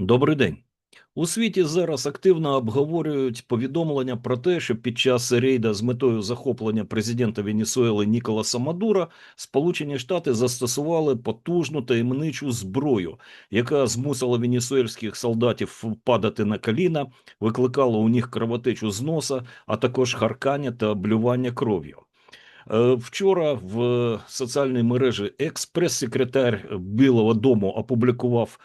Добрий день. У світі зараз активно обговорюють повідомлення про те, що під час рейда з метою захоплення президента Венесуели Ніколаса Мадура Сполучені Штати застосували потужну таємничу зброю, яка змусила венесуельських солдатів падати на коліна, викликала у них кровотечу з носа, а також харкання та блювання кров'ю. Е, Вчора в соціальній мережі екс-прес-секретар Білого Дому опублікував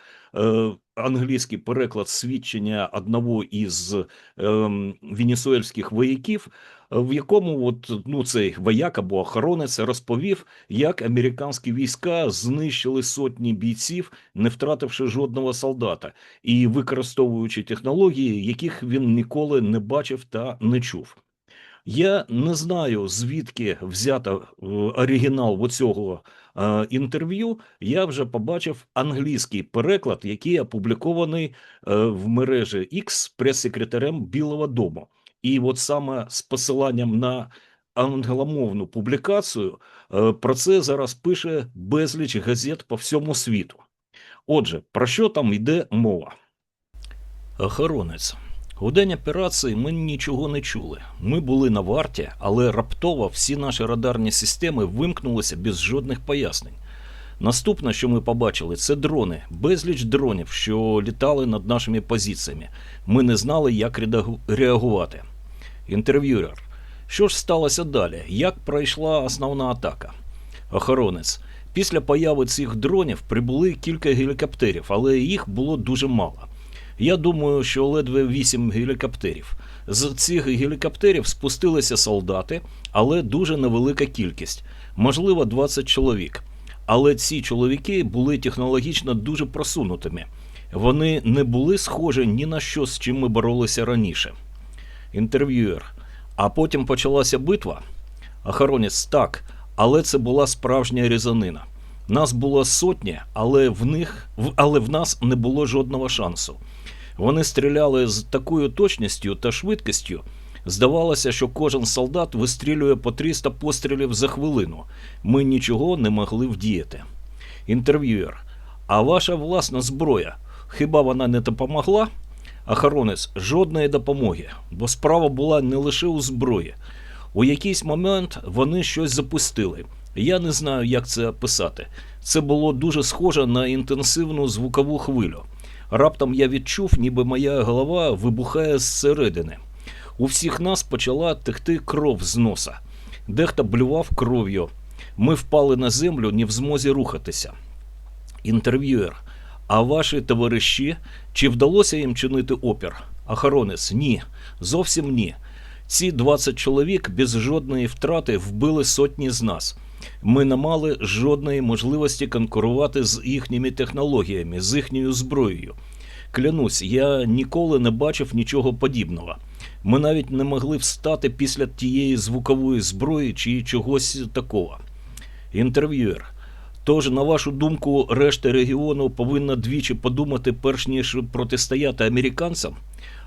англійський переклад свідчення одного із ем, венесуельських вояків, е, в якому от, ну, цей вояк або охоронець розповів, як американські війська знищили сотні бійців, не втративши жодного солдата, і використовуючи технології, яких він ніколи не бачив та не чув. Я не знаю, звідки взято е, оригінал оцього е, інтерв'ю. Я вже побачив англійський переклад, який опублікований е, в мережі X прес-секретарем Білого Дому. І от саме з посиланням на англомовну публікацію про це зараз пише безліч газет по всьому світу. Отже, про що там йде мова? Охоронець. У день операції ми нічого не чули. Ми були на варті, але раптово всі наші радарні системи вимкнулися без жодних пояснень. Наступне, що ми побачили, це дрони, безліч дронів, що літали над нашими позиціями. Ми не знали, як реагувати. Інтерв'юер. Що ж сталося далі? Як пройшла основна атака? Охоронець. Після появи цих дронів прибули кілька гелікоптерів, але їх було дуже мало. Я думаю, що ледве вісім гелікоптерів. З цих гелікоптерів спустилися солдати, але дуже невелика кількість, можливо, 20 чоловік. Але ці чоловіки були технологічно дуже просунутими. Вони не були схожі ні на що, з чим ми боролися раніше. Інтерв'юер. А потім почалася битва. Охоронець так, але це була справжня різанина. Нас було сотні, але в них але в нас не було жодного шансу. Вони стріляли з такою точністю та швидкістю. Здавалося, що кожен солдат вистрілює по 300 пострілів за хвилину. Ми нічого не могли вдіяти. Інтерв'юер. А ваша власна зброя, хіба вона не допомогла? Охоронець жодної допомоги, бо справа була не лише у зброї. У якийсь момент вони щось запустили. Я не знаю, як це описати. Це було дуже схоже на інтенсивну звукову хвилю. Раптом я відчув, ніби моя голова вибухає зсередини. У всіх нас почала текти кров з носа. Дехто блював кров'ю. Ми впали на землю, не в змозі рухатися. Інтерв'юер. А ваші товариші, чи вдалося їм чинити опір? Охоронець, ні, зовсім ні. Ці 20 чоловік без жодної втрати вбили сотні з нас. Ми не мали жодної можливості конкурувати з їхніми технологіями, з їхньою зброєю. Клянусь, я ніколи не бачив нічого подібного. Ми навіть не могли встати після тієї звукової зброї чи чогось такого. Інтерв'юер. Тож, на вашу думку, решта регіону повинна двічі подумати, перш ніж протистояти американцям?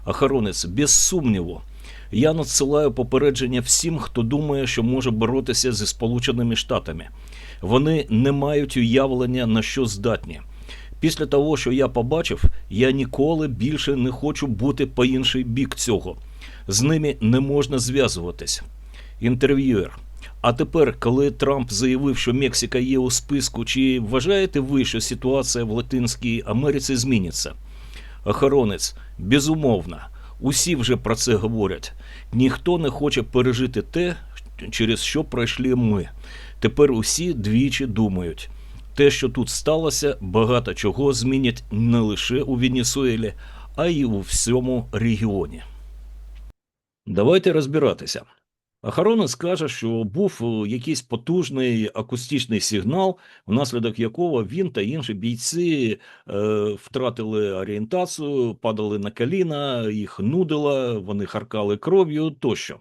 Охоронець, без сумніву. Я надсилаю попередження всім, хто думає, що може боротися зі Сполученими Штатами. Вони не мають уявлення на що здатні. Після того, що я побачив, я ніколи більше не хочу бути по інший бік цього. З ними не можна зв'язуватись. Інтерв'юер. А тепер, коли Трамп заявив, що Мексика є у списку, чи вважаєте ви, що ситуація в Латинській Америці зміниться? Охоронець, безумовно, усі вже про це говорять. Ніхто не хоче пережити те, через що пройшли ми. Тепер усі двічі думають. Те, що тут сталося, багато чого змінять не лише у Венесуелі, а й у всьому регіоні. Давайте розбиратися. Охоронець каже, що був е, якийсь потужний акустичний сигнал, внаслідок якого він та інші бійці е, втратили орієнтацію, падали на коліна, їх нудило, вони харкали кров'ю тощо.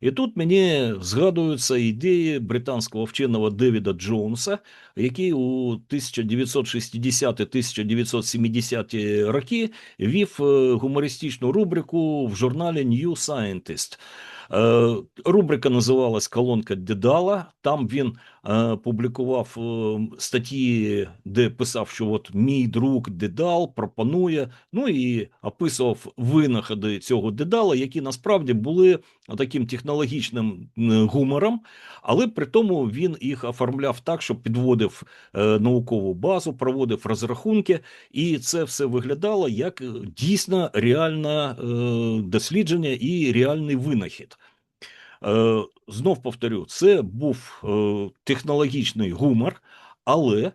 І тут мені згадуються ідеї британського вченого Девіда Джонса, який у 1960-1970 роки вів е, гумористичну рубрику в журналі New Scientist. Е, Рубрика називалась Колонка Дедала. Там він публікував е, статті, де писав, що от мій друг Дедал пропонує, ну і описував винаходи цього Дедала, які насправді були таким технологічним гумором, але при тому він їх оформляв так, що підводив е, наукову базу, проводив розрахунки, і це все виглядало як дійсно реальне е, дослідження і реальний винахід. Е, знов повторю, це був е, технологічний гумор, але е,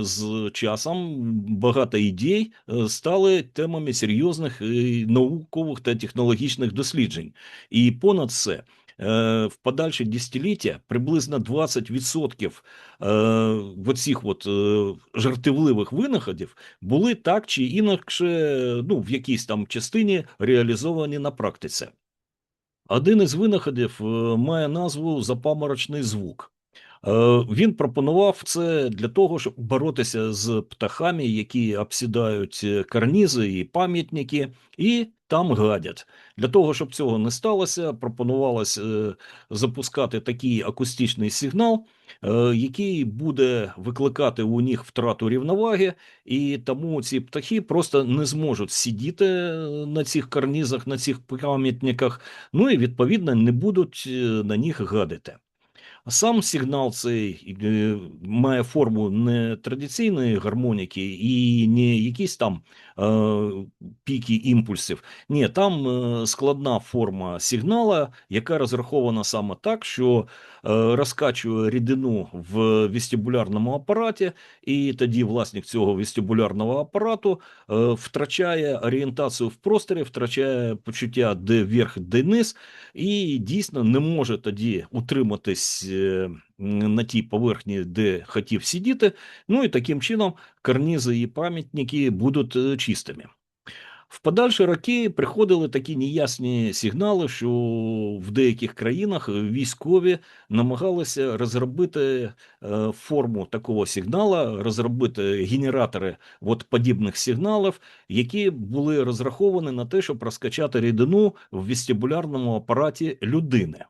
з часом багато ідей стали темами серйозних наукових та технологічних досліджень. І понад це. В подальші десятиліття приблизно 20% в оцих от жартівливих винаходів були так чи інакше, ну в якійсь там частині реалізовані на практиці. Один із винаходів е, має назву запаморочний звук. Е, він пропонував це для того, щоб боротися з птахами, які обсідають е, карнізи і пам'ятники, і там гадять. Для того, щоб цього не сталося, пропонувалось запускати такий акустичний сигнал, який буде викликати у них втрату рівноваги, і тому ці птахи просто не зможуть сидіти на цих карнізах, на цих пам'ятниках, ну і відповідно не будуть на них гадити. Сам сигнал цей е, має форму не традиційної гармоніки і не якісь там піки імпульсів. Ні, там е, складна форма сигнала, яка розрахована саме так, що е, розкачує рідину в вестибулярному апараті, і тоді власник цього вестибулярного апарату е, втрачає орієнтацію в просторі, втрачає почуття де вверх, де низ, і дійсно не може тоді утриматись. На тій поверхні, де хотів сидіти, ну і таким чином карнізи і пам'ятники будуть е, чистими. В подальші роки приходили такі неясні сигнали, що в деяких країнах військові намагалися розробити е, форму такого сигнала, розробити генератори от подібних сигналів, які були розраховані на те, щоб розкачати рідину в вестибулярному апараті людини.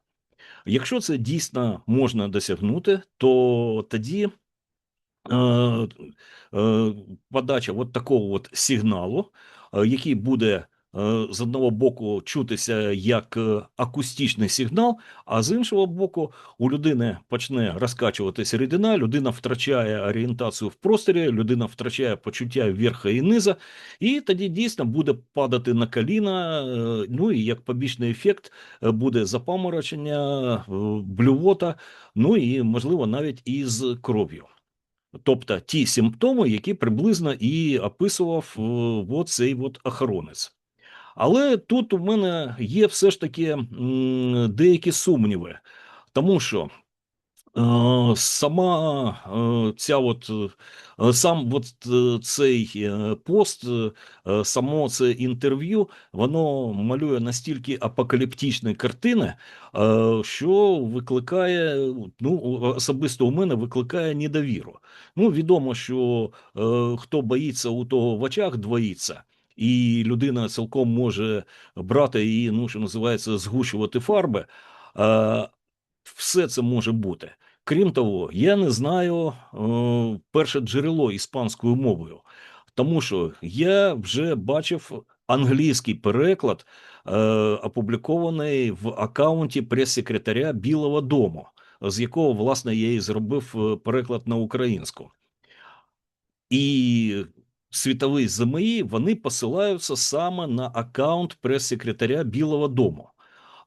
Якщо це дійсно можна досягнути, то тоді е, е, подача от такого от сигналу, е, який буде з одного боку чутися як е, акустичний сигнал, а з іншого боку, у людини почне розкачуватися рідина, людина втрачає орієнтацію в просторі, людина втрачає почуття верха і низа, і тоді дійсно буде падати на коліна. Е, ну і як побічний ефект буде запаморочення, блювота, ну і можливо навіть із кров'ю. Тобто ті симптоми, які приблизно і описував цей от охоронець. Але тут у мене є все ж таки деякі сумніви, тому що е, сама е, ця от е, сам от цей пост, само це інтерв'ю, воно малює настільки апокаліптичні картини, що викликає, ну особисто у мене викликає недовіру. Ну, відомо, що хто боїться, у того в очах двоїться і людина цілком може брати і, ну що називається, згущувати фарби. А, Все це може бути. Крім того, я не знаю о, перше джерело іспанською мовою, тому що я вже бачив англійський переклад, е, опублікований в аккаунті прес-секретаря Білого Дому, з якого власне я і зробив е, переклад на українську. І світові ЗМІ вони посилаються саме на аккаунт прес-секретаря Білого Дому.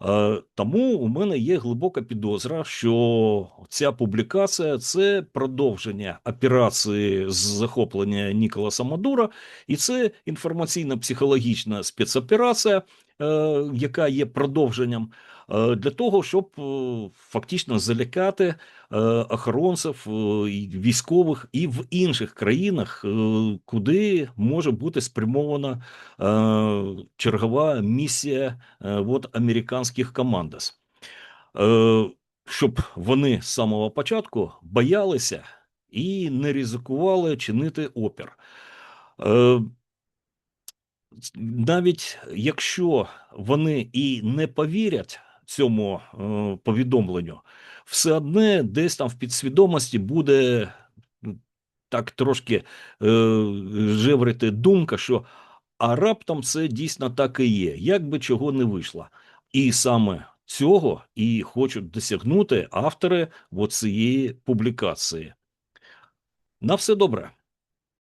Е, тому у мене є глибока підозра, що ця публікація це продовження операції з захоплення Ніколаса Мадура, і це інформаційно-психологічна спецоперація, е, яка є продовженням для того, щоб е, фактично залякати е, охоронців військових і в інших країнах, куди може бути спрямована чергова місія от, американських командос. Щоб вони з самого початку боялися і не ризикували чинити опір. Навіть якщо вони і не повірять цьому е, повідомленню, все одне десь там в підсвідомості буде так трошки е, жеврити думка, що а раптом це дійсно так і є, як би чого не вийшло. І саме цього і хочуть досягнути автори цієї публікації. На все добре.